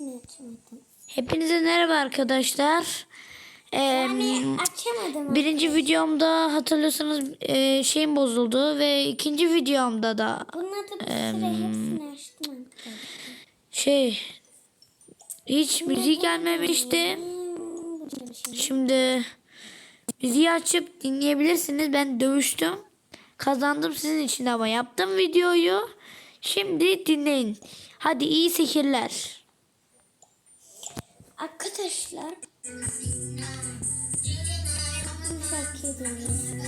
hepsini açamadım. Hepinize merhaba arkadaşlar. Ee, Yani açamadım. birinci videomda hatırlıyorsanız e, şeyim bozuldu ve ikinci videomda da Bunları da bir süre hepsini açtım arkadaşlar. şey hiç müzik gelmemişti. Hmm, bu çalışıyor. Şimdi müziği açıp dinleyebilirsiniz. Ben dövüştüm. Kazandım sizin için ama yaptım videoyu. Şimdi dinleyin. Hadi iyi seyirler. Arkadaşlar. Bu şarkıyı dinliyorsunuz.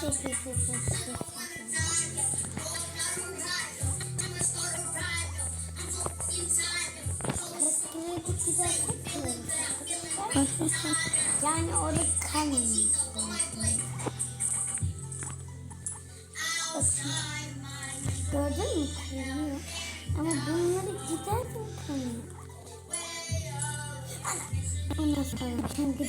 Çok. Yani orada kalmamış. Kırılıyor. Ama bunları giderken kanıyor. Ondan sonra kendi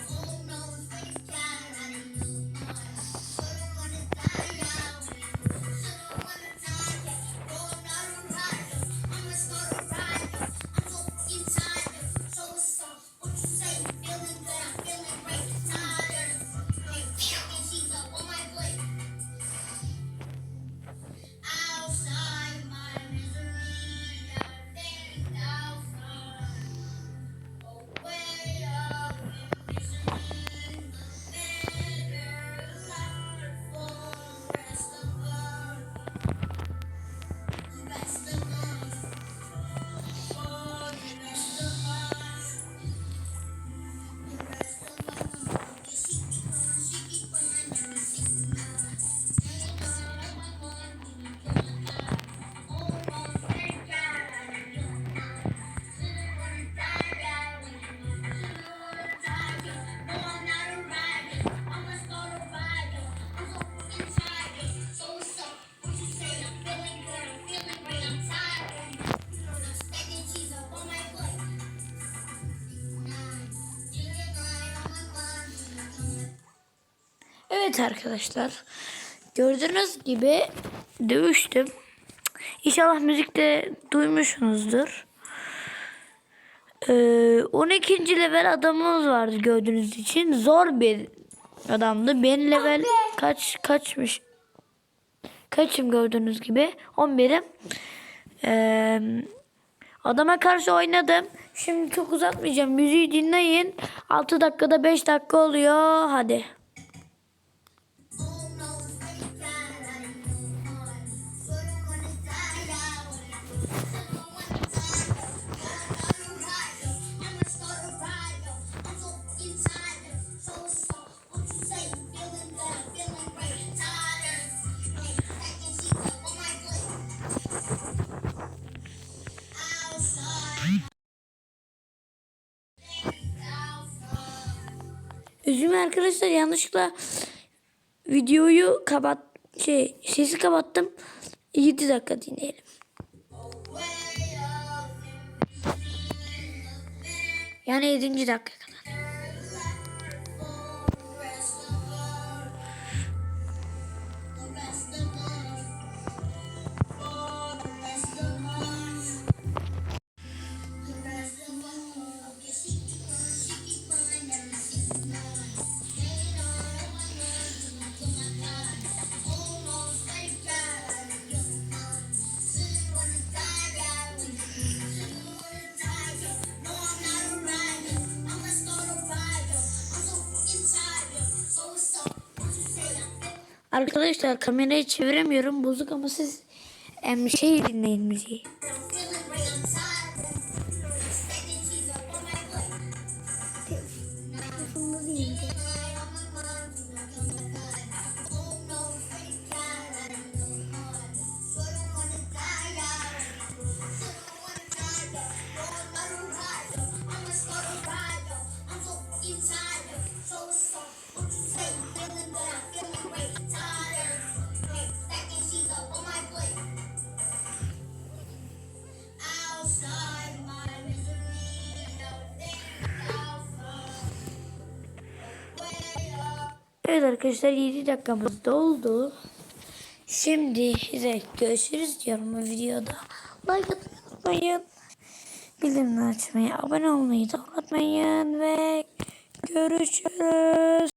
arkadaşlar. Gördüğünüz gibi dövüştüm. İnşallah müzikte duymuşsunuzdur. Ee, 12. level adamımız vardı gördüğünüz için. Zor bir adamdı. Ben level kaç kaçmış? Kaçım gördüğünüz gibi? 11'im. Ee, adama karşı oynadım. Şimdi çok uzatmayacağım. Müziği dinleyin. 6 dakikada 5 dakika oluyor. Hadi. Üzümü arkadaşlar yanlışlıkla videoyu kapat şey sesi kapattım. 7 dakika dinleyelim. Yani 7. dakika Arkadaşlar kamerayı çeviremiyorum bozuk ama siz em, şey dinleyin müziği. Evet arkadaşlar 7 dakikamız doldu. Şimdi size görüşürüz diyorum bu videoda. Like atmayı. Bildirimleri açmayı, abone olmayı da unutmayın ve görüşürüz.